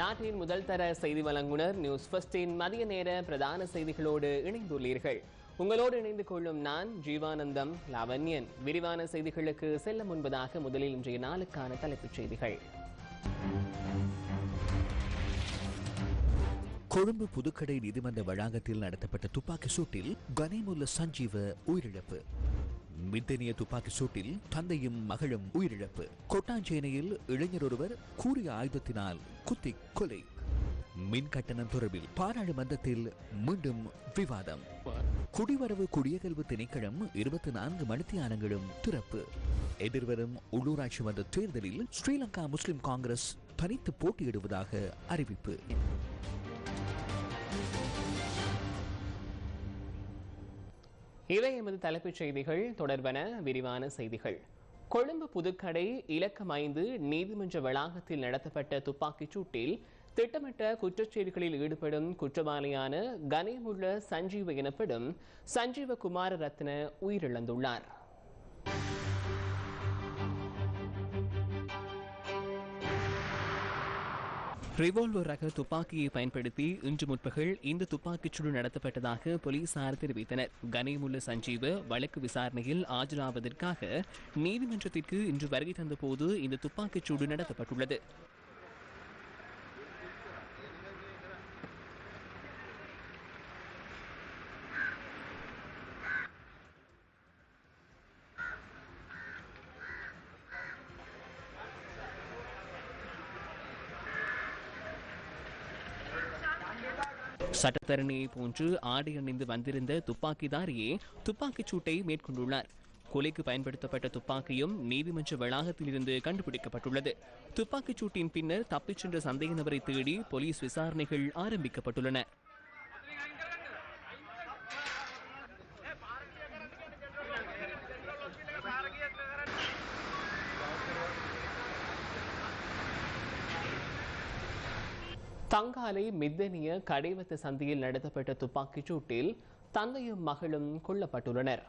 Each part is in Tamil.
நாட்டின் முதல் தர செய்தி வழங்குனர் நியூஸ் ஃபர்ஸ்டின் மதிய நேர பிரதான செய்திகளோடு இணைந்துள்ளீர்கள். உங்களோடு இணைந்து கொள்ளும் நான் ஜீவானந்தம் லாவண்யன். விரிவான செய்திகளுக்கு செல்ல முன்பதாக முதலில் இன்றைய நாளுக்கான தலைப்புச் செய்திகள். கொழும்பு புதுக்கடை நீதிமன்ற வளாகத்தில் நடத்தப்பட்ட துப்பாக்கி சூட்டில் கனிமுல்ல சஞ்சீவ உயிரிழப்பு. மித்தனிய துப்பாக்கி சூட்டில் தந்தையும் மகளும் உயிரிழப்பு. கொட்டாஞ்சேனையில் இளைஞர் ஒருவர் கூறிய ஆயுதத்தினால் குத்தி கொலை மின் கட்டணம் தொடர்பில் பாராளுமன்றத்தில் மீண்டும் விவாதம். குடிவரவு குடியகல்வு திணைக்களம் இருபத்தி நான்கு மணித்தியாலங்களும் திறப்பு. எதிர்வரும் உள்ளூராட்சி மன்ற தேர்தலில் ஸ்ரீலங்கா முஸ்லிம் காங்கிரஸ் தனித்து போட்டியிடுவதாக அறிவிப்பு. இவை எமது தலைப்புச் செய்திகள். தொடர்பான விரிவான செய்திகள். கொழும்பு புதுக்கடை இலக்கம் ஐந்து நீதிமன்ற வளாகத்தில் நடத்தப்பட்ட துப்பாக்கிச் சூட்டில் திட்டமிட்ட குற்றச்செயல்களில் ஈடுபடும் குற்றவாளியான கனேமுள்ள சஞ்சீவ எனப்படும் சஞ்சீவ குமார ரத்ன உயிரிழந்துள்ளார். ரிவால்வர் ரக துப்பாக்கியை பயன்படுத்தி இன்று முற்பகல் இந்த துப்பாக்கிச் சூடு நடத்தப்பட்டதாக போலீசார் தெரிவித்தனர். கனிமுல்ல சஞ்சீவ வழக்கு விசாரணையில் ஆஜராவதற்காக நீதிமன்றத்திற்கு இன்று வருகை தந்தபோது இந்த துப்பாக்கிச் சூடு நடத்தப்பட்டுள்ளது. சட்டத்தரணியை போன்று ஆடை அணிந்து வந்திருந்த துப்பாக்கிதாரியே துப்பாக்கிச் சூட்டை மேற்கொண்டுள்ளார். கொலைக்கு பயன்படுத்தப்பட்ட துப்பாக்கியும் நீதிமன்ற வளாகத்தில் இருந்து கண்டுபிடிக்கப்பட்டுள்ளது. துப்பாக்கிச் சூட்டின் பின்னர் தப்பிச் சென்ற சந்தேக நபரை தேடி போலீஸ் விசாரணைகள் ஆரம்பிக்கப்பட்டுள்ளன. தங்காலை மித்தனிய கடைவத்த சந்தியில் நடத்தப்பட்ட துப்பாக்கிச் சூட்டில் தந்தையும் மகளும் கொல்லப்பட்டுள்ளனர்.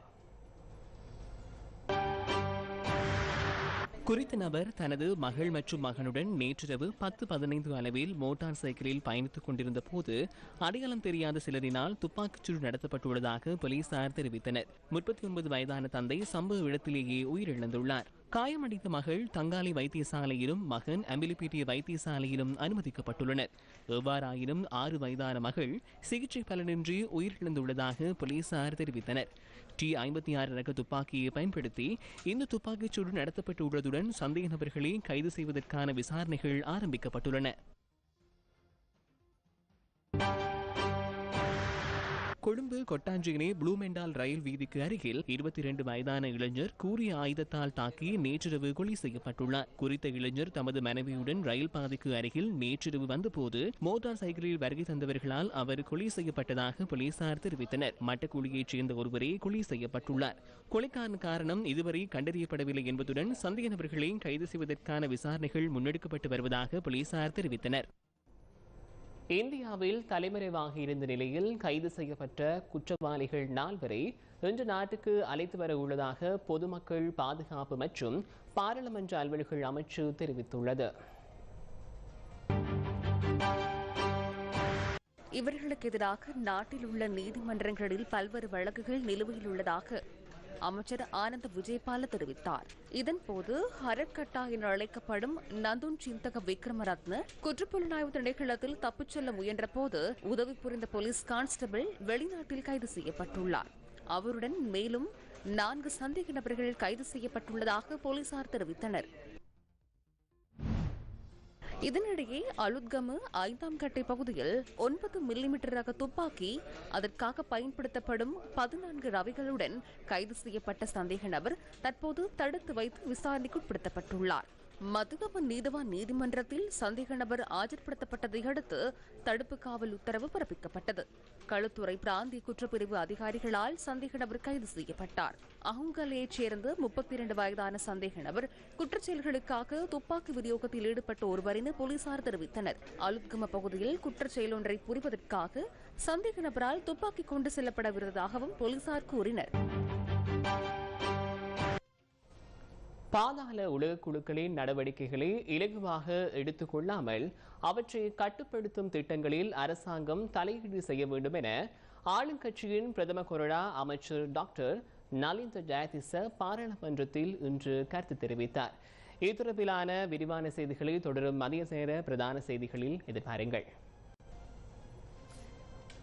குறித்த நபர் தனது மகள் மற்றும் மகனுடன் நேற்றிரவு பத்து பதினைந்து அளவில் மோட்டார் சைக்கிளில் பயணித்துக் கொண்டிருந்த போது அடையாளம் தெரியாத சிலரினால் துப்பாக்கிச்சூடு நடத்தப்பட்டுள்ளதாக போலீசார் தெரிவித்தனர். முப்பத்தி ஒன்பது வயதான தந்தை சம்பவ இடத்திலேயே உயிரிழந்துள்ளார். காயமடைந்த மகள் தங்காலை வைத்தியசாலையிலும் மகன் அம்பிலிப்பேட்டிய வைத்தியசாலையிலும் அனுமதிக்கப்பட்டுள்ளனர். எவ்வாறாயினும் ஆறு வயதான மகள் சிகிச்சை பலனின்றி உயிரிழந்துள்ளதாக போலீசார் தெரிவித்தனர். டி ஐம்பத்தி ஆறு ரக துப்பாக்கியை பயன்படுத்தி இந்த துப்பாக்கிச்சூடு நடத்தப்பட்டுள்ளதுடன் சந்தேக நபர்களை கைது செய்வதற்கான விசாரணைகள் ஆரம்பிக்கப்பட்டுள்ளன. கொழும்பு கொட்டாஞ்சியினே ப்ளூமெண்டால் ரயில் வீதிக்கு அருகில் இருபத்தி இரண்டு வயதான இளைஞர் கூறிய ஆயுதத்தால் தாக்கி நேற்றிரவு கொலை செய்யப்பட்டுள்ளார். குறித்த இளைஞர் தமது மனைவியுடன் ரயில் பாதைக்கு அருகில் நேற்றிரவு வந்தபோது மோட்டார் சைக்கிளில் வருகை தந்தவர்களால் அவர் கொலை செய்யப்பட்டதாக போலீசார் தெரிவித்தனர். மட்டக்குழியைச் சேர்ந்த ஒருவரே கொலை செய்யப்பட்டுள்ளார். கொலைக்கான காரணம் இதுவரை கண்டறியப்படவில்லை என்பதுடன் சந்தேக நபர்களை கைது செய்வதற்கான விசாரணைகள் முன்னெடுக்கப்பட்டு வருவதாக போலீசார் தெரிவித்தனர். இந்தியாவில் தலைமறைவாக இருந்த நிலையில் கைது செய்யப்பட்ட குற்றவாளிகள் நால்வரை இன்று நாட்டுக்கு அழைத்து வர உள்ளதாக பொதுமக்கள் பாதுகாப்பு மற்றும் பாராளுமன்ற அலுவல்கள் அமைச்சு தெரிவித்துள்ளது. இவர்களுக்கு எதிராக நாட்டில் உள்ள நீதிமன்றங்களில் பல்வேறு வழக்குகள் நிலுவையில் உள்ளதாக அமைச்சர் ஆனந்த் விஜயபால தெரிவித்தார். இதன்போது ஹரட்கட்டா என அழைக்கப்படும் நந்துன் சிந்தக விக்ரமரத்ன குற்றப்புலனாய்வு திணைக்களத்தில் தப்பிச் செல்ல முயன்றபோது உதவி புரிந்த போலீஸ் கான்ஸ்டபிள் வெளிநாட்டில் கைது செய்யப்பட்டுள்ளார். அவருடன் மேலும் நான்கு சந்தேக நபர்கள் கைது செய்யப்பட்டுள்ளதாக போலீசார் தெரிவித்தனர். இதனிடையே அலுத்கமு ஐந்தாம் கட்டை பகுதியில் ஒன்பது மில்லிமீட்டர் ரக துப்பாக்கி அதற்காக பயன்படுத்தப்படும் பதினான்கு ரவைகளுடன் கைது செய்யப்பட்ட சந்தேக நபர் தற்போது தடுத்து வைத்து விசாரணைக்குட்படுத்தப்பட்டுள்ளார் மதுகம நீதவான் நீதிமன்றத்தில் சந்தேக நபர் ஆஜர்படுத்தப்பட்டதை அடுத்து தடுப்பு காவல் உத்தரவு பிறப்பிக்கப்பட்டது. களுத்துறை பிராந்திய குற்றப்பிரிவு அதிகாரிகளால் சந்தேக நபர் கைது செய்யப்பட்டார். அஹுங்கலையைச் சேர்ந்த முப்பத்தி இரண்டு வயதான சந்தேக நபர் குற்றச்செயல்களுக்காக துப்பாக்கி விநியோகத்தில் ஈடுபட்ட ஒருவர் என போலீசார் தெரிவித்தனர். அலுத்கம பகுதியில் குற்றச்செயல் ஒன்றை புரிவதற்காக சந்தேக நபரால் துப்பாக்கி கொண்டு செல்லப்படவிருந்ததாகவும் போலீசார் கூறினர். பாதாள உலக குழுக்களின் நடவடிக்கைகளை இலகுவாக எடுத்துக்கொள்ளாமல் அவற்றை கட்டுப்படுத்தும் திட்டங்களில் அரசாங்கம் தலையீடு செய்ய வேண்டும் என ஆளுங்கட்சியின் பிரதம கொறடா அமைச்சர் டாக்டர் நலிந்த ஜெயதிச பாராளுமன்றத்தில் இன்று கருத்து தெரிவித்தார். இத்தொடர்பிலான விரிவான செய்திகளை தொடரும் மதிய நேர பிரதான செய்திகளில் எதிர்பாருங்கள்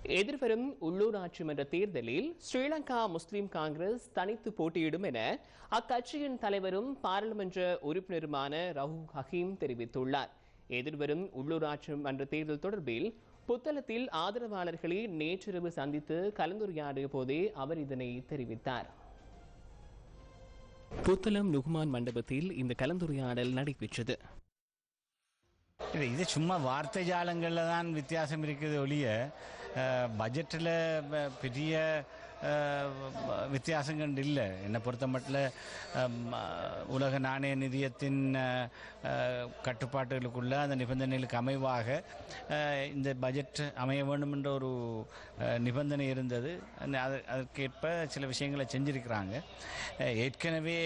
எதிர்வரும் உள்ளூராட்சி மன்ற தேர்தலில் ஸ்ரீலங்கா முஸ்லிம் காங்கிரஸ் தனித்து போட்டியிடும் என அக்கட்சியின் தலைவரும் பாராளுமன்ற உறுப்பினருமான ரஹூ ஹக்கீம் தெரிவித்துள்ளார். எதிர்வரும் உள்ளூராட்சி மன்ற தேர்தல் தொடர்பில் புத்தளத்தில் ஆதரவாளர்களை நேற்றிரவு சந்தித்து கலந்துரையாடிய போதே அவர் இதனை தெரிவித்தார். புத்தளம் நுகுமான் மண்டபத்தில் இந்த கலந்துரையாடல் நடைபெற்றது. இல்லை இது சும்மா வார்த்தை ஜாலங்களில் தான் வித்தியாசம் இருக்குது ஒழிய பட்ஜெட்டில் பெரிய வித்தியாசம் வித்தியாசங்கள் இல்லை என்னை பொறுத்த மட்டில் உலக நாணய நிதியத்தின் கட்டுப்பாட்டுகளுக்குள்ள அந்த நிபந்தனைகளுக்கு அமைவாக இந்த பட்ஜெட் அமைய வேண்டும் என்ற ஒரு நிபந்தனை இருந்தது அது- அதற்கேற்ப சில விஷயங்களை செஞ்சிருக்கிறாங்க ஏற்கனவே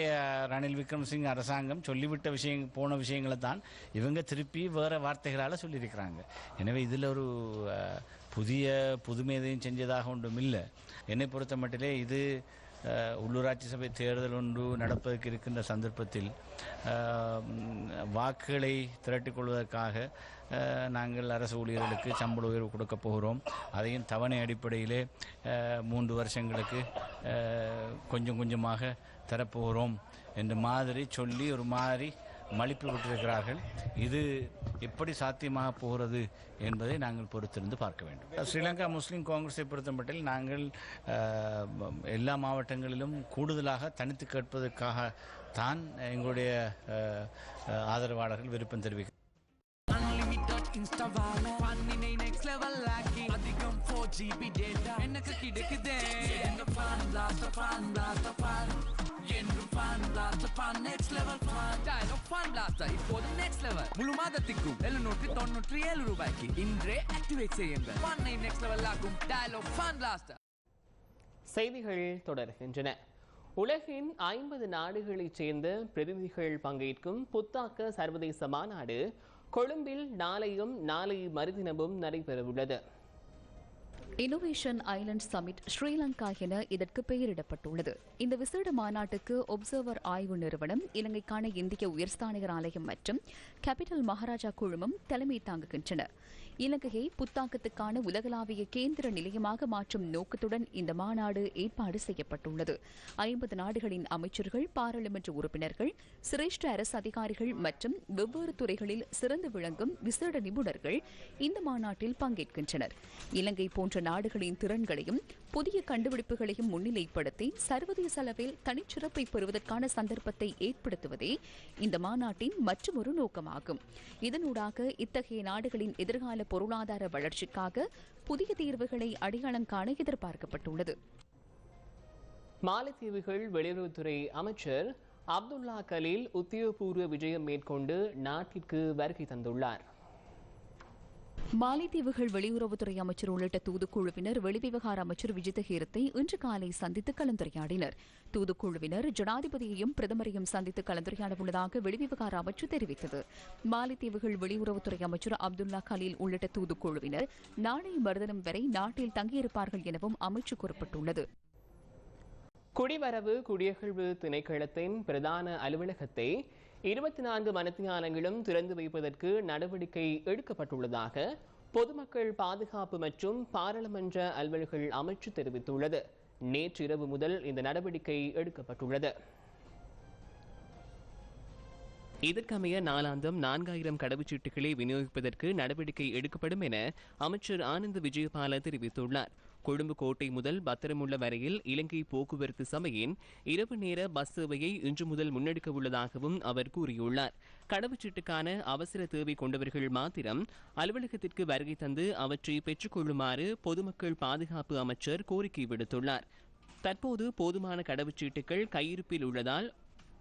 ரணில் விக்ரமசிங் அரசாங்கம் சொல்லிவிட்ட விஷயங்கள் போன விஷயங்களை தான் இவங்க திருப்பி வேறு வார்த்தைகளால் சொல்லியிருக்கிறாங்க எனவே இதில் ஒரு புதிய புதுமை எதையும் செஞ்சதாக ஒன்றும் இல்லை என்னை பொறுத்த மட்டிலே இது உள்ளூராட்சி சபை தேர்தல் ஒன்று நடப்பதற்கு இருக்கின்ற சந்தர்ப்பத்தில் வாக்குகளை திரட்டிக்கொள்வதற்காக நாங்கள் அரசு ஊழியர்களுக்கு சம்பள உயர்வு கொடுக்க போகிறோம். அதையும் தவணை அடிப்படையிலே மூன்று வருஷங்களுக்கு கொஞ்சம் கொஞ்சமாக தரப்போகிறோம் என்ற மாதிரி சொல்லி ஒரு மாதிரி மலிப்பு விட்டிருக்கிறார்கள். இது எப்படி சாத்தியமாக போகிறது என்பதை நாங்கள் பொறுத்திருந்து பார்க்க வேண்டும். ஸ்ரீலங்கா முஸ்லீம் காங்கிரஸை பொறுத்தமட்டில் நாங்கள் எல்லா மாவட்டங்களிலும் கூடுதலாக தனித்து கேட்பதற்காக தான் எங்களுடைய ஆதரவாளர்கள் விருப்பம் தெரிவிக்கிறார்கள். இன்ஸ்டாவால பண்ணினை நெக்ஸ்ட் லெவல் ஆக்கி அதிகம் 4GB டேட்டா எனக்கு கிடைக்குதே என்ன பான் பான் பான் என்று fun fun next level fun Dialog fun இப்போது நெக்ஸ்ட் லெவல் முழு மாதத்திற்கும் எழுநூற்றி தொண்ணூற்றி ஏழு ரூபாய்க்கு இன்றே ஆக்டிவேட் செய்யுங்கள் பண்ணை நெக்ஸ்ட் லெவல் ஆகும் டயலாக் பான் லாஸ்ட் செய்திகள் தொடர்கின்றன. உலகின் ஐம்பது நாடுகளைச் சேர்ந்த பிரதிநிதிகள் பங்கேற்கும் புத்தாக்க சர்வதேச மாநாடு கொழும்பில் நாளையும் நாளை மறுதினமும் நடைபெறவுள்ளது. இனோவேஷன் ஐலண்ட் சமிட் ஸ்ரீலங்கா என இதற்கு பெயரிடப்பட்டுள்ளது. இந்த விசேட மாநாட்டுக்கு ஒப்சர்வர் ஆய்வு நிறுவனம் இலங்கைக்கான இந்திய உயர்ஸ்தானிகர் ஆலயம் மற்றும் கேபிட்டல் மகாராஜா குழுமம் தலைமை தாங்குகின்றன இலங்கையை புத்தாக்கத்துக்கான உலகளாவிய கேந்திர நிலையமாக மாற்றும் நோக்கத்துடன் இந்த மாநாடு ஏற்பாடு செய்யப்பட்டுள்ளது. ஐம்பது நாடுகளின் அமைச்சர்கள் பாராளுமன்ற உறுப்பினர்கள் சிரேஷ்ட அரசு அதிகாரிகள் மற்றும் வெவ்வேறு துறைகளில் சிறந்து விளங்கும் விசேட நிபுணர்கள் இந்த மாநாட்டில் பங்கேற்கின்றனர். இலங்கை போன்ற மற்ற நாடுகளின் திறன்களையும் புதிய கண்டுபிடிப்புகளையும் முன்னிலைப்படுத்தி சர்வதேச அளவில் தனிச்சிறப்பை பெறுவதற்கான சந்தர்ப்பத்தை ஏற்படுத்துவதே இந்த மாநாட்டின் மற்றொரு நோக்கமாகும். இதனூடாக இத்தகைய நாடுகளின் எதிர்கால பொருளாதார வளர்ச்சிக்காக புதிய தீர்வுகளை அடையாளம் காண எதிர்பார்க்கப்பட்டுள்ளது. மாலத்தீவுகள் வெளியுறவுத்துறை அமைச்சர் அப்துல்லா கலீல் உத்தியோகபூர்வ விஜயம் மேற்கொண்டு நாட்டிற்கு வருகை தந்துள்ளார். மாலைத்தீவுகள் வெளியுறவுத்துறை அமைச்சர் உள்ளிட்ட தூதுக்குழுவினர் வெளிவிவகார அமைச்சர் விஜித ஹீரத்தை இன்று காலை சந்தித்து கலந்துரையாடினர். தூதுக்குழுவினர் ஜனாதிபதியையும் பிரதமரையும் சந்தித்து கலந்துரையாட உள்ளதாக வெளிவிவகார அமைச்சர் தெரிவித்தது. மாலைத்தீவுகள் வெளியுறவுத்துறை அமைச்சர் அப்துல்லா கலீல் உள்ளிட்ட தூதுக்குழுவினர் நாளை மறுதினம் வரை நாட்டில் தங்கியிருப்பார்கள் எனவும் அமைச்சு கூறப்பட்டுள்ளது. குடிவரவு குடியகழ்வு திணைக்களத்தின் பிரதான அலுவலகத்தை இருபத்தி நான்கு மனத்தியானங்களும் திறந்து வைப்பதற்கு நடவடிக்கை எடுக்கப்பட்டுள்ளதாக பொதுமக்கள் பாதுகாப்பு மற்றும் பாராளுமன்ற அலுவல்கள் அமைச்சு தெரிவித்துள்ளது. நேற்று இரவு முதல் இந்த நடவடிக்கை எடுக்கப்பட்டுள்ளது. இதற்கமைய நாளாந்தம் நான்காயிரம் கடவுச்சீட்டுகளை விநியோகிப்பதற்கு நடவடிக்கை எடுக்கப்படும் என அமைச்சர் ஆனந்த் விஜயபால தெரிவித்துள்ளார். கொழும்பு கோட்டை முதல் பத்திரமுள்ள வரையில் இலங்கை போக்குவரத்து சபையின் இரவு நேர பஸ் சேவையை இன்று முதல் முன்னெடுக்க உள்ளதாகவும் அவர் கூறியுள்ளார். கடவுச்சீட்டுக்கான அவசர தேவை கொண்டவர்கள் மாத்திரம் அலுவலகத்திற்கு வருகை தந்து அவற்றை பெற்றுக்கொள்ளுமாறு பொதுமக்கள் பாதுகாப்பு அமைச்சர் கோரிக்கை விடுத்துள்ளார். தற்போது போதுமான கடவுச்சீட்டுகள் கையிருப்பில் உள்ளதால்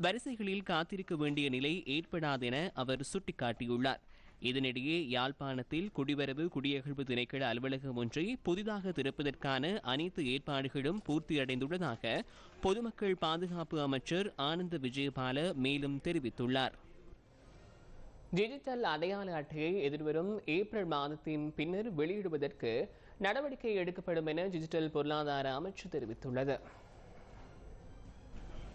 வரிசைகளில் காத்திருக்க வேண்டிய நிலை ஏற்படாதென அவர் சுட்டிக்காட்டியுள்ளார். இதனிடையே யாழ்ப்பாணத்தில் குடிவரவு குடியகழ்வு திணைக்கள அலுவலகம் ஒன்றை புதிதாக திறப்பதற்கான அனைத்து ஏற்பாடுகளும் பூர்த்தியடைந்துள்ளதாக பொதுமக்கள் பாதுகாப்பு அமைச்சர் ஆனந்த விஜயபால மேலும் தெரிவித்துள்ளார். டிஜிட்டல் அடையாள அட்டையை எதிர்வரும் ஏப்ரல் மாதத்தின் பின்னர் வெளியிடுவதற்கு நடவடிக்கை எடுக்கப்படும் என டிஜிட்டல் பொருளாதார அமைச்சு தெரிவித்துள்ளது.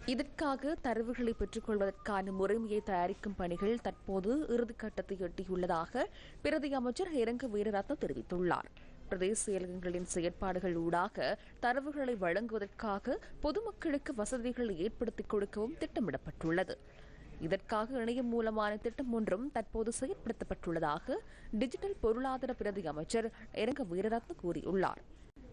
இதற்காக தரவுகளை பெற்றுக்கொள்வதற்கான முறைமையை தயாரிக்கும் பணிகள் தற்போது இறுதிக்கட்டத்தை எட்டியுள்ளதாக பிரதி அமைச்சர் இரங்க வீரரத்ன தெரிவித்துள்ளார். பிரதேச செயலகங்களின் செயற்பாடுகள் ஊடாக தரவுகளை வழங்குவதற்காக பொதுமக்களுக்கு வசதிகளை ஏற்படுத்திக் கொடுக்கவும் திட்டமிடப்பட்டுள்ளது. இதற்காக இணையம் மூலமான திட்டம் ஒன்றும் தற்போது செயற்படுத்தப்பட்டுள்ளதாக டிஜிட்டல் பொருளாதார பிரதி அமைச்சர் இரங்க வீரரத்ன கூறியுள்ளார்.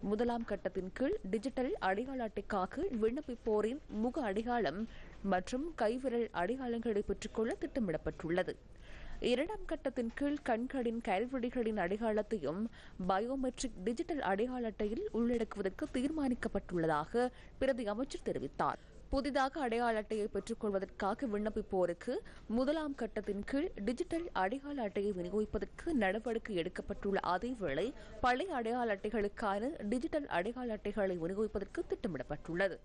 முதலாம் கட்டத்தின் கீழ் டிஜிட்டல் அடையாள அட்டைக்காக விண்ணப்பிப்போரின் முக அடையாளம் மற்றும் கைவிரல் அடையாளங்களை பெற்றுக்கொள்ள திட்டமிடப்பட்டுள்ளது. இரண்டாம் கட்டத்தின் கீழ் கண்களின் கைவிடிகளின் அடையாளத்தையும் பயோமெட்ரிக் டிஜிட்டல் அடையாள அட்டையில் உள்ளடக்குவதற்கு தீர்மானிக்கப்பட்டுள்ளதாக பிரதி அமைச்சர் தெரிவித்தார். புதிதாக அடையாள அட்டையை பெற்றுக்கொள்வதற்காக விண்ணப்பிப்போருக்கு முதலாம் கட்டத்தின் கீழ் டிஜிட்டல் அடையாள அட்டையை விநியோகிப்பதற்கு நடவடிக்கை எடுக்கப்பட்டுள்ள அதேவேளை பழைய அடையாள அட்டைகளுக்கான டிஜிட்டல் அடையாள அட்டைகளை விநியோகிப்பதற்கு திட்டமிடப்பட்டுள்ளது.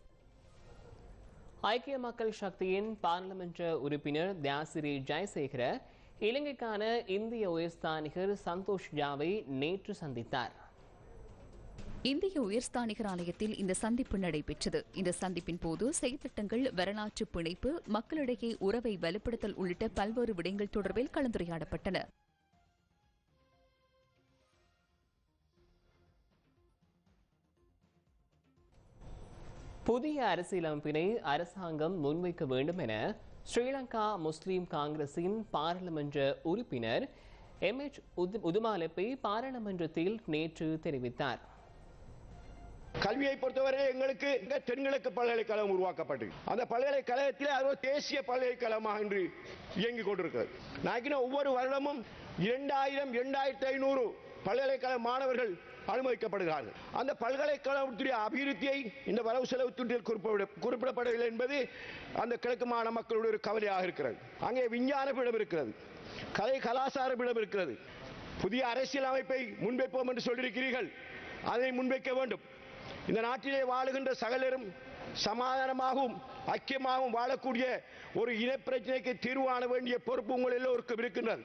ஐக்கிய மக்கள் சக்தியின் பாராளுமன்ற உறுப்பினர் தியாசிரி ஜெயசேகர இலங்கைக்கான இந்திய உயர்ஸ்தானிகர் சந்தோஷ் ஜாவை நேற்று சந்தித்தார். இந்திய உயர்ஸ்தானிகர் ஆலயத்தில் இந்த சந்திப்பு நடைபெற்றது. இந்த சந்திப்பின் போது செயற்திட்டங்கள் வரலாற்று பிணைப்பு மக்களிடையே உறவை வலுப்படுத்தல் உள்ளிட்ட பல்வேறு விடயங்கள் தொடர்பில் கலந்துரையாடப்பட்டன. புதிய அரசியலமைப்பினை அரசாங்கம் முன்வைக்க வேண்டும் என ஸ்ரீலங்கா முஸ்லிம் காங்கிரசின் பாராளுமன்ற உறுப்பினர் எம். எச். உதுமாலப்பை பாராளுமன்றத்தில் நேற்று தெரிவித்தார். கல்வியை பொறுத்தவரை எங்களுக்கு இந்த தென்கிழக்கு பல்கலைக்கழகம் உருவாக்கப்பட்டு அந்த பல்கலைக்கழகத்தில் அது ஒரு தேசிய பல்கலைக்கழகமாக இன்று இயங்கிக் கொண்டிருக்கிறது. நாக்கின ஒவ்வொரு வருடமும் இரண்டாயிரம் இரண்டாயிரத்தி ஐநூறு பல்கலைக்கழக மாணவர்கள் அனுமதிக்கப்படுகிறார்கள். அந்த பல்கலைக்கழகத்துடைய அபிவிருத்தியை இந்த வரவு செலவு துண்டில் குறிப்பிட குறிப்பிடப்படவில்லை என்பது அந்த கிழக்கு மாநில மக்களுடைய ஒரு கவலையாக இருக்கிறது. அங்கே விஞ்ஞான பீடம் இருக்கிறது. கலை கலாச்சார பீடம் இருக்கிறது. புதிய அரசியல் அமைப்பை முன்வைப்போம் என்று சொல்லியிருக்கிறீர்கள். அதை முன்வைக்க வேண்டும். இந்த நாட்டிலே வாழுகின்ற சகலரும் சமாதானமாகவும் ஐக்கியமாகவும் வாழக்கூடிய ஒரு இனப்பிரச்சனைக்கு தீர்வான வேண்டிய பொறுப்பு உங்கள் எல்லோருக்கும் இருக்கின்றது.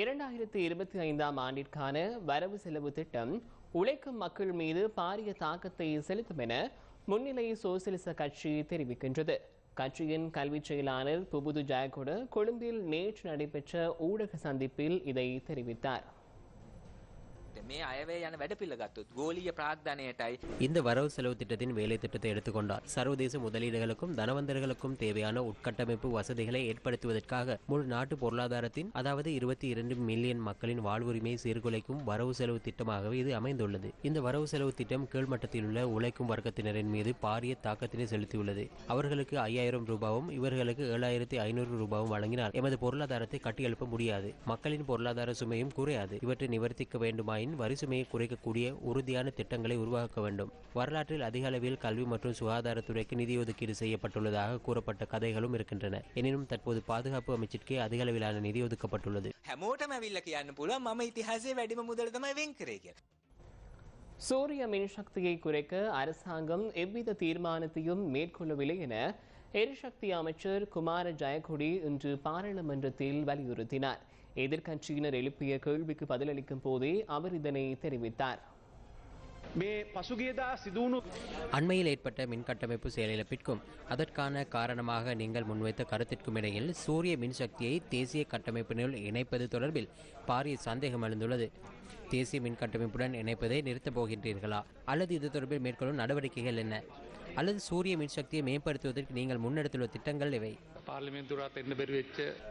இரண்டாயிரத்தி இருபத்தி ஐந்தாம் ஆண்டிற்கான வரவு செலவு திட்டம் உழைக்கும் மக்கள் மீது பாரிய தாக்கத்தை செலுத்தும் என முன்னிலை சோசியலிச கட்சி தெரிவிக்கின்றது. கட்சியின் கல்வி செயலாளர் புபுது ஜாயகுட கொழும்பில் நேற்று நடைபெற்ற ஊடக சந்திப்பில் இதை தெரிவித்தார். මේ අයවැය යන වැඩ පිළගත්තුත් ගෝලිය ප්‍රාග්ධනයටයි இந்த வரவு செலவு திட்டத்தின் வேலை திட்டத்தை எடுத்துக்கொண்டார் சர்வதேச முதலீடுகளுக்கும் தனவந்தர்களுக்கும் தேவையான உட்கட்டமைப்பு வசதிகளை ஏற்படுத்துவதற்காக முழு நாட்டு பொருளாதாரத்தின் அதாவது இருபத்தி இரண்டு மில்லியன் மக்களின் வாழ்வுரிமையை சீர்குலைக்கும் வரவு செலவு திட்டமாகவே இது அமைந்துள்ளது இந்த வரவு செலவு திட்டம் கீழ்மட்டத்தில் உள்ள உழைக்கும் வர்க்கத்தினரின் மீது பாரிய தாக்கத்தினை செலுத்தியுள்ளது அவர்களுக்கு ஐயாயிரம் ரூபாவும் இவர்களுக்கு ஏழாயிரத்தி ஐநூறு ரூபாவும் வழங்கினால் எமது பொருளாதாரத்தை கட்டியெழுப்ப முடியாது மக்களின் பொருளாதார சுமையும் குறையாது இவற்றை நிவர்த்திக்க வேண்டுமாயின் வரி சுமையை குறைக்கக்கூடிய உறுதியான திட்டங்களை உருவாக்க வேண்டும் வரலாற்றில் அதிக அளவில் கல்வி மற்றும் சுகாதாரத்துறைக்கு நிதி ஒதுக்கீடு செய்யப்பட்டுள்ளதாக கூறப்பட்ட கதைகளும் இருக்கின்றன எனினும் தற்போது பாதுகாப்பு அமைச்சிற்கே அதிக அளவிலான நிதி ஒதுக்கப்பட்டுள்ளது හැමෝටම ඇවිල්ල කියන්න පුළුව මම ඉතිහාසේ වැඩිම මුදල තමයි වෙන් කරේ කියලා. சூரிய மின்சக்தியை குறைக்க அரசாங்கம் எவ்வித தீர்மானத்தையும் மேற்கொள்ளவில்லை என எரிசக்தி அமைச்சர் குமார ஜெயக்குடி இன்று பாராளுமன்றத்தில் வலியுறுத்தினார் எதிர்க்கட்சியினர் எழுப்பிய கேள்விக்கு பதிலளிக்கும் போதே அவர் இதனை தெரிவித்தார். அண்மையில் ஏற்பட்ட மின்கட்டமைப்பு செயலிழப்பிற்கும் அதற்கான காரணமாக நீங்கள் முன்வைத்த கருத்திற்கும் இடையில் சூரிய மின்சக்தியை தேசிய கட்டமைப்பினுள் இணைப்பது தொடர்பில் பாரிய சந்தேகம் எழுந்துள்ளது. தேசிய மின்கட்டமைப்புடன் இணைப்பதை நிறுத்தப் போகின்றீர்களா? அல்லது இது தொடர்பில் மேற்கொள்ளும் நடவடிக்கைகள் என்ன? அல்லது சூரிய மின்சக்தியை மேம்படுத்துவதற்கு நீங்கள் முன்னெடுத்துள்ள திட்டங்கள் இவை.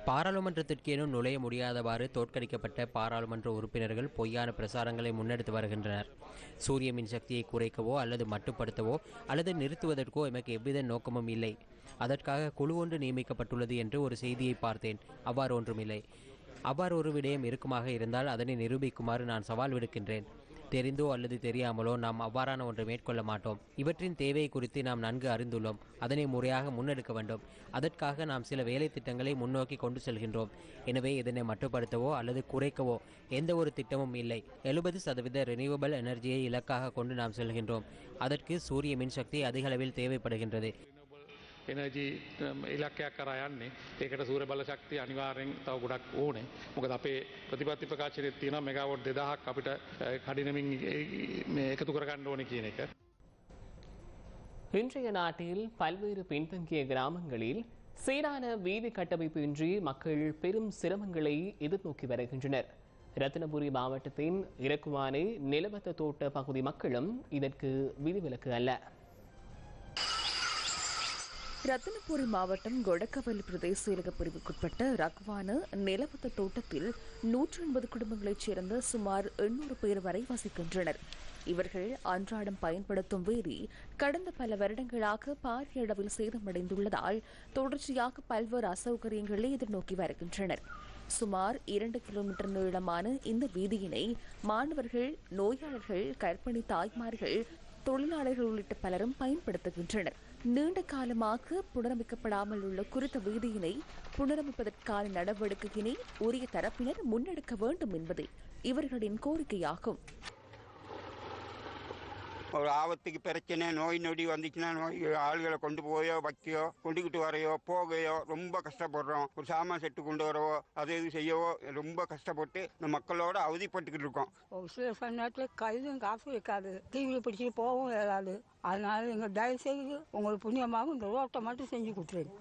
பாராளுமன்றத்திற்கு எனும் நுழைய முடியாதவாறு தோற்கடிக்கப்பட்ட பாராளுமன்ற உறுப்பினர்கள் பொய்யான பிரசாரங்களை முன்னெடுத்து வருகின்றனர். சூரிய மின்சக்தியை குறைக்கவோ அல்லது மட்டுப்படுத்தவோ அல்லது நிறுத்துவதற்கோ எமக்கு எவ்வித நோக்கமும் இல்லை. அதற்காக குழு ஒன்று நியமிக்கப்பட்டுள்ளது என்று ஒரு செய்தியை பார்த்தேன். அவ்வாறு ஒன்றுமில்லை அவ்வாறு ஒரு விடயம் இருக்குமாக இருந்தால் அதனை நிரூபிக்குமாறு நான் சவால் விடுக்கின்றேன். தெரிந்தோ அல்லது தெரியாமலோ நாம் அவ்வாறான ஒன்றை மேற்கொள்ள மாட்டோம். இவற்றின் தேவை குறித்து நாம் நன்கு அறிந்துள்ளோம். அதனை முறையாக முன்னெடுக்க வேண்டும். அதற்காக நாம் சில வேலை திட்டங்களை முன்னோக்கி கொண்டு செல்கின்றோம். எனவே இதனை மட்டுப்படுத்தவோ அல்லது குறைக்கவோ எந்த ஒரு திட்டமும் இல்லை. எழுபது சதவீத ரினியூவபிள் எனர்ஜியை இலக்காக கொண்டு நாம் செல்கின்றோம். அதற்கு சூரிய மின்சக்தி அதிக அளவில் தேவைப்படுகின்றது. එනජී ඉලක්කයක් කරා යන්නේ ඒකට සූර බල ශක්තිය අනිවාර්යෙන් තව ගොඩක් ඕනේ මොකද අපේ ප්‍රතිපත්ති ප්‍රකාශනයේ තියෙනවා මෙගාවොට් 2000ක් අපිට අ, කඩිනමින් මේ එකතු කරගන්න ඕනේ කියන එක. இன்றைய நாட்டில் பல்வேறு பின்தங்கிய கிராமங்களில் சீரான வீதி கட்டமைப்பு இன்றி மக்கள் பெரும் சிரமங்களை எதிர்நோக்கி வருகின்றனர் ரத்தினபுரி மாவட்டத்தின் இறக்குவானை நிலவத்த தோட்ட பகுதி மக்களும் இதற்கு விதிவிலக்கு அல்ல ரத்தினபுரி மாவட்டம் கொடக்கவல்லி பிரதேச இலக பிரிவுக்குட்பட்ட ரக்வான நிலவத்த தோட்டத்தில் நூற்றி எண்பது குடும்பங்களைச் சேர்ந்த சுமார் எண்ணூறு பேர் வரை வசிக்கின்றனர். இவர்கள் அன்றாடம் பயன்படுத்தும் வேதி கடந்த பல வருடங்களாக பாரிய அளவில் சேதமடைந்துள்ளதால் தொடர்ச்சியாக பல்வேறு அசௌகரியங்களை எதிர்நோக்கி வருகின்றனர். சுமார் இரண்டு கிலோமீட்டர் நீளமான இந்த வீதியினை மாணவர்கள் நோயாளர்கள் கற்பனை தாய்மார்கள் தொழிலாளர்கள் உள்ளிட்ட பலரும் பயன்படுத்துகின்றனர். நீண்ட காலமாக புனரமைக்கப்படாமல் உள்ள குறித்த வீதியினை புனரமைப்பதற்கான நடவடிக்கையினை உரிய தரப்பினர் முன்னெடுக்க வேண்டும் என்பதே இவர்களின் கோரிக்கையாகும். ஒரு ஆபத்துக்கு பிரச்சனை நோய் நொடி வந்துச்சுன்னா நோய் ஆளுகளை கொண்டு போயோ வைக்கையோ கொண்டுக்கிட்டு வரையோ போகையோ ரொம்ப கஷ்டப்படுறோம். ஒரு சாமான் செட்டு கொண்டு வரவோ அது இது செய்யவோ ரொம்ப கஷ்டப்பட்டு இந்த மக்களோட அவதிப்பட்டுக்கிட்டு இருக்கோம். ஒரு சில சமயத்தில் கையிலும் காசு வைக்காது டிவியில் பிடிச்சிட்டு போகவும் இயலாது. அதனால எங்கள் தயவு செய்து உங்களுக்கு புண்ணியமாகவும் இந்த ரோட்டை மட்டும் செஞ்சு கொடுத்துருங்க.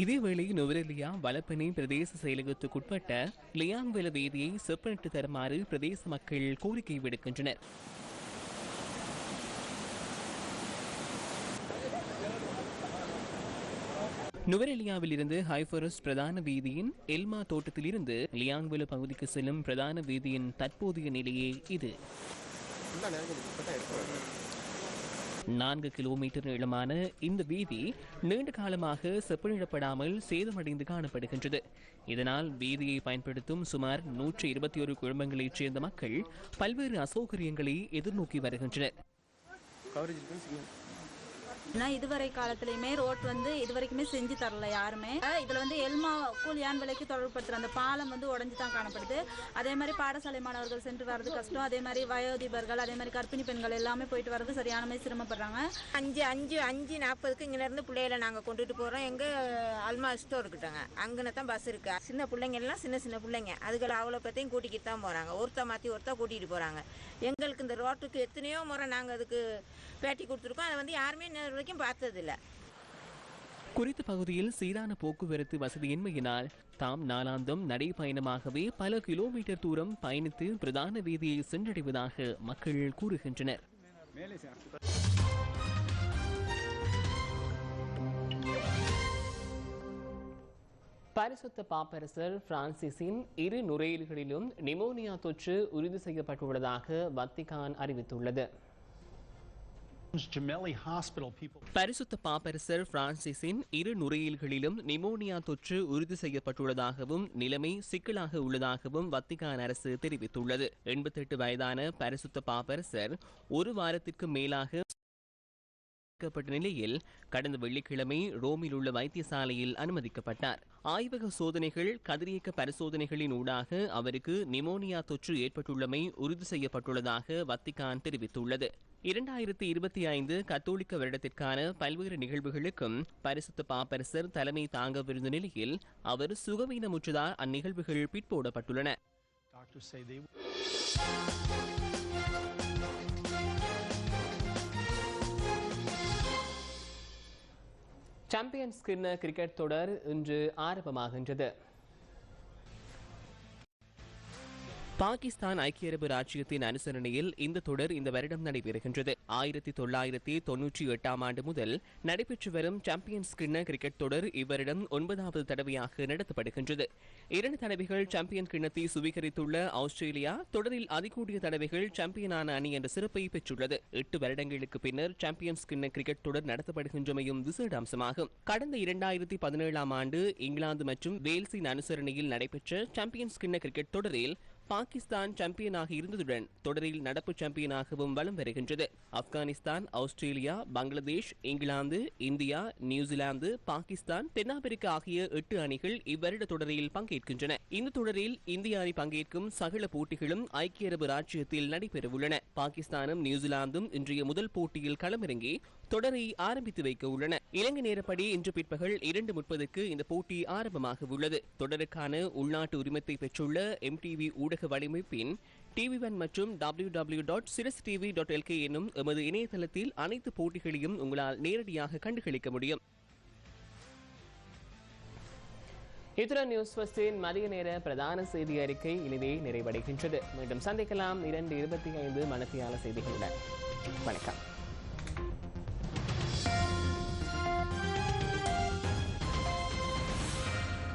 இதேவேளை நுவரெலியா வலப்பனை பிரதேச செயலகத்துக்குட்பட்ட லியாங்வெல வீதியை செப்பனிட்டு தருமாறு பிரதேச மக்கள் கோரிக்கை விடுக்கின்றனர். நுவரெலியாவில் இருந்து ஹைஃபரஸ் பிரதான வீதியின் எல்மா தோட்டத்திலிருந்து லியாங்வெல பகுதிக்கு செல்லும் பிரதான வீதியின் தற்போதைய நிலையே இது. நான்கு கிலோமீட்டர் நீளமான இந்த வீதி நீண்ட காலமாக செப்பனிடப்படாமல் சேதமடைந்து காணப்படுகின்றது. இதனால் வீதியை பயன்படுத்தும் சுமார் நூற்றி இருபத்தி ஒரு குடும்பங்களைச் சேர்ந்த மக்கள் பல்வேறு அசௌகரியங்களை எதிர்நோக்கி வருகின்றனர். ஆனால் இதுவரை காலத்துலையுமே ரோட் வந்து இது வரைக்குமே செஞ்சு தரல யாருமே. இதில் வந்து எல்மா கூலியான் விலைக்கு தொடர்படுத்துகிற அந்த பாலம் வந்து உடஞ்சி தான் காணப்படுது. அதே மாதிரி பாடசாலை மாணவர்கள் சென்று வர்றது கஷ்டம். அதே மாதிரி வயோதிபர்கள் அதே மாதிரி கர்ப்பிணி பெண்கள் எல்லாமே போயிட்டு வர்றது சரியான மாதிரி சிரமப்படுறாங்க. அஞ்சு அஞ்சு அஞ்சு நாற்பதுக்கு இங்கேருந்து பிள்ளைகளை நாங்கள் கொண்டுட்டு போகிறோம் எங்கள் அல்மா ஸ்டோர் கிட்டங்க. அங்கன தான் பஸ் இருக்கு. சின்ன பிள்ளைங்க எல்லாம் சின்ன சின்ன பிள்ளைங்க. அதுகளை அவ்வளோ பற்றியும் கூட்டிக்கிட்டு தான் போகிறாங்க ஒருத்தர் மாற்றி ஒருத்தர் கூட்டிகிட்டு போகிறாங்க எங்களுக்கு இந்த ரோட்டுக்கு எத்தனையோ முறை நாங்கள் அதுக்கு பேட்டி கொடுத்துருக்கோம். அதை வந்து யாருமே வரைக்கும் பார்த்ததில்ல. குறித்த பகுதியில் சீரான போக்குவரத்து வசதியின்மையினால் தாம் நாளாந்தம் நடைபயணமாகவே பல கிலோமீட்டர் தூரம் பயணித்து பிரதான வீதியை சென்றடைவதாக மக்கள் கூறுகின்றனர். பரிசுத்த பாப்பரசர் பிரான்சிஸின் இரு நுரையீரல்களிலும் நிமோனியா தொற்று உறுதி செய்யப்பட்டுள்ளதாக வத்திகான் அறிவித்துள்ளது. பரிசுத்த பாப்பரசர் பிரான்சிஸின் இரு நுரையீல்களிலும் நிமோனியா தொற்று உறுதி செய்யப்பட்டுள்ளதாகவும் நிலைமை சிக்கலாக உள்ளதாகவும் வத்திகான் அரசு தெரிவித்துள்ளது. எண்பத்தெட்டு வயதான பரிசுத்த பாப்பரசர் ஒரு வாரத்திற்கு மேலாக அனுமதிக்கப்பட்ட நிலையில் கடந்த வெள்ளிக்கிழமை ரோமில் உள்ள வைத்தியசாலையில் அனுமதிக்கப்பட்டார். ஆய்வக சோதனைகள் கதிரியக்க பரிசோதனைகளின் ஊடாக அவருக்கு நிமோனியா தொற்று ஏற்பட்டுள்ளமை உறுதி செய்யப்பட்டுள்ளதாக வத்திகான் தெரிவித்துள்ளது. இரண்டாயிரத்தி இருபத்தி ஐந்து கத்தோலிக்க வருடத்திற்கான பல்வேறு நிகழ்வுகளுக்கும் பரிசுத்த பாப்பரசர் தலைமை தாங்கவிருந்த நிலையில் அவர் சுகவீனமுற்றதால் அந்நிகழ்வுகள் பிற்போடப்பட்டுள்ளன. சாம்பியன்ஸ் கிண்ண கிரிக்கெட் தொடர் இன்று ஆரம்பமாகின்றது. பாகிஸ்தான் ஐக்கிய அரபு ராஜ்யத்தின் அனுசரணையில் இந்த தொடர் இந்த வருடம் நடைபெறுகின்றது. ஆயிரத்தி தொள்ளாயிரத்தி தொன்னூற்றி எட்டாம் ஆண்டு முதல் நடைபெற்று வரும் சாம்பியன்ஸ் கிண்ண கிரிக்கெட் தொடர் இவ்வருடம் ஒன்பதாவது தடவையாக நடத்தப்படுகின்றது. இரண்டு தடவைகள் சாம்பியன் கிண்ணத்தை சுவீகரித்துள்ள ஆஸ்திரேலியா தொடரில் அதிகூடிய தடவைகள் சாம்பியனான அணி என்ற சிறப்பை பெற்றுள்ளது. எட்டு வருடங்களுக்கு பின்னர் சாம்பியன்ஸ் கிண்ண கிரிக்கெட் தொடர் நடத்தப்படுகின்றமையும் விசேட அம்சமாகும் கடந்த இரண்டாயிரத்தி பதினேழாம் ஆண்டு இங்கிலாந்து மற்றும் வேல்ஸின் அனுசரணையில் நடைபெற்ற சாம்பியன்ஸ் கிண்ண கிரிக்கெட் தொடரில் பாகிஸ்தான் சாம்பியனாக இருந்ததுடன் தொடரில் நடப்பு சாம்பியனாகவும் வலம் வருகின்றது. Afghanistan Australia Bangladesh England India New Zealand Pakistan தென்னாப்பிரிக்கா ஆகிய எட்டு அணிகள் இவ்வருட தொடரில் பங்கேற்கின்றன. இந்த தொடரில் இந்திய அணி பங்கேற்கும் சகல போட்டிகளும் ஐக்கிய அரபு ராஜ்யத்தில் நடைபெறவுள்ளன. பாகிஸ்தானும் நியூசிலாந்தும் இன்றைய முதல் போட்டியில் களமிறங்கி தொடரை ஆரம்பித்து வைக்க உள்ளன. இலங்கை நேரப்படி இன்று பிற்பகல் இரண்டு முப்பதுக்கு இந்த போட்டி ஆரம்பமாக உள்ளது. தொடருக்கான உள்நாட்டு உரிமத்தை பெற்றுள்ள எம்டிவி ஊடக ஊடக வடிவமைப்பின் டிவி ஒன் மற்றும் W W dot Sirasa TV dot LK என்னும் எமது இணையதளத்தில் அனைத்து போட்டிகளையும் உங்களால் நேரடியாக கண்டுகளிக்க முடியும். இத்துடன் நியூஸ் ஃபர்ஸ்டின் மதிய நேர பிரதான செய்தி அறிக்கை இனிதே நிறைவடைகின்றது. மீண்டும் சந்திக்கலாம் இரண்டு இருபத்தி ஐந்து மனத்தியால செய்திகளுடன். வணக்கம்.